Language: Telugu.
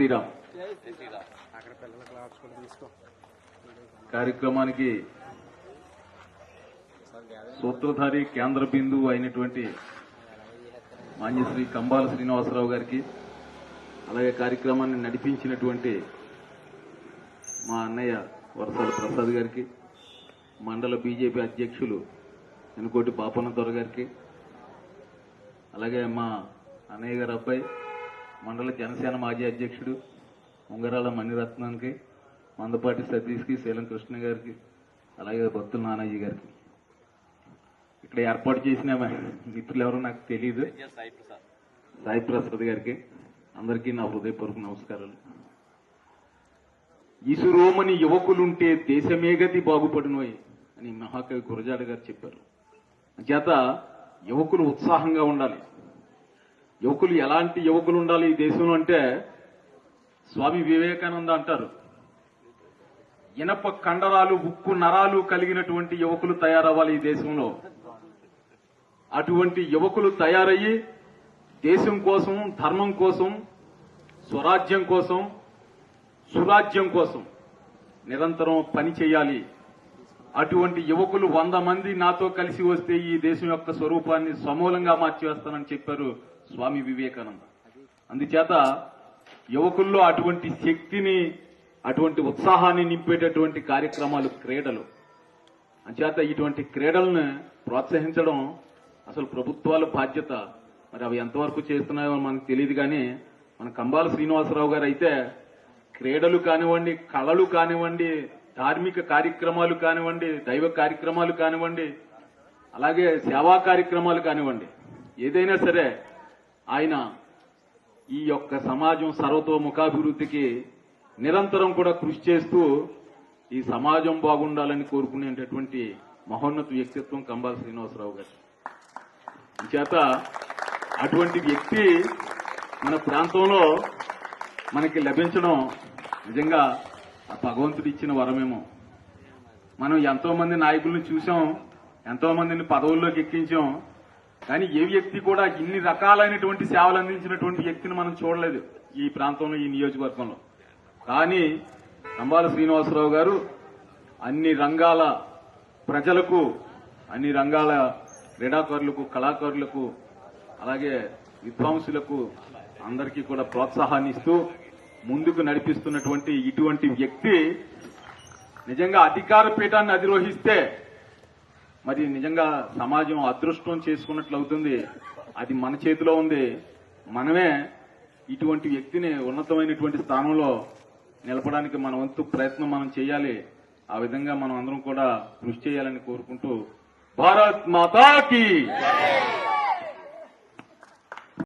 శ్రీరామ్. కార్యక్రమానికి సూత్రధారి కేంద్ర బిందువు అయినటువంటి మాన్యశ్రీ కంబాల శ్రీనివాసరావు గారికి అలాగే కార్యక్రమాన్ని నడిపించినటువంటి మా అన్నయ్య వరసాల ప్రసాద్ గారికి మండల బీజేపీ అధ్యక్షులు ఎనుకోటి బాపన్న దొర గారికి అలాగే మా అన్నయ్య గారి అబ్బాయి మండల జనసేన మాజీ అధ్యక్షుడు ఉంగరాల మణిరత్నానికి మందపాటి సతీష్కి శీలం కృష్ణ గారికి అలాగే భక్తుల నానాజీ గారికి. ఇక్కడ ఏర్పాటు చేసిన మిత్రులు ఎవరో నాకు తెలియదు సాయి ప్రసాద్ గారికి. అందరికీ నా హృదయపూర్వక నమస్కారాలు. ఇసురోమని యువకులుంటే దేశమే గతి బాగుపడినోయి అని మహాకవి గురజాడ గారు చెప్పారు. చేత యువకులు ఉత్సాహంగా ఉండాలి. యువకులు ఎలాంటి యువకులు ఉండాలి ఈ దేశంలో అంటే స్వామి వివేకానంద అంటారు. ఇనప కండరాలు ఉక్కు నరాలు కలిగినటువంటి యువకులు తయారవ్వాలి ఈ దేశంలో. అటువంటి యువకులు తయారయ్యి దేశం కోసం ధర్మం కోసం స్వరాజ్యం కోసం సురాజ్యం కోసం నిరంతరం పని చేయాలి. అటువంటి యువకులు వంద మంది నాతో కలిసి వస్తే ఈ దేశం యొక్క స్వరూపాన్ని సమూలంగా మార్చివేస్తానని చెప్పారు స్వామి వివేకానంద. అందుచేత యువకుల్లో అటువంటి శక్తిని అటువంటి ఉత్సాహాన్ని నింపేటటువంటి కార్యక్రమాలు క్రీడలు. అంచేత ఇటువంటి క్రీడలను ప్రోత్సహించడం అసలు ప్రభుత్వాల బాధ్యత. మరి అవి ఎంతవరకు చేస్తున్నాయో మనకు తెలియదు కానీ మన కంబాల శ్రీనివాసరావు గారు అయితే క్రీడలు కానివ్వండి కళలు కానివ్వండి ధార్మిక కార్యక్రమాలు కానివ్వండి దైవ కార్యక్రమాలు కానివ్వండి అలాగే సేవా కార్యక్రమాలు కానివ్వండి ఏదైనా సరే ఆయన ఈ యొక్క సమాజం సర్వతోముఖాభివృద్ధికి నిరంతరం కూడా కృషి చేస్తూ ఈ సమాజం బాగుండాలని కోరుకునేటటువంటి మహోన్నత వ్యక్తిత్వం కంబాల శ్రీనివాసరావు గారు. చేత అటువంటి వ్యక్తి మన ప్రాంతంలో మనకి లభించడం నిజంగా భగవంతుడు ఇచ్చిన వరమేమో. మనం ఎంతో మంది నాయకులను చూసాం ఎంతో మందిని పదవుల్లోకి ఎక్కించాం కానీ ఏ వ్యక్తి కూడా ఇన్ని రకాలైనటువంటి సేవలు అందించినటువంటి వ్యక్తిని మనం చూడలేదు ఈ ప్రాంతంలో ఈ నియోజకవర్గంలో. కానీ అంబాల శ్రీనివాసరావు గారు అన్ని రంగాల ప్రజలకు అన్ని రంగాల క్రీడాకారులకు కళాకారులకు అలాగే విద్వాంసులకు అందరికీ కూడా ప్రోత్సాహాన్ని ఇస్తూ ముందుకు నడిపిస్తున్నటువంటి ఇటువంటి వ్యక్తి నిజంగా అధికార పీఠాన్ని అధిరోహిస్తే మరి నిజంగా సమాజం అదృష్టం చేసుకున్నట్లు అవుతుంది. అది మన చేతిలో ఉంది. మనమే ఇటువంటి వ్యక్తిని ఉన్నతమైనటువంటి స్థానంలో నిలపడానికి మన వంతు ప్రయత్నం మనం చేయాలి. ఆ విధంగా మనం అందరం కూడా కృషి చేయాలని కోరుకుంటూ భారత్ మాతాకి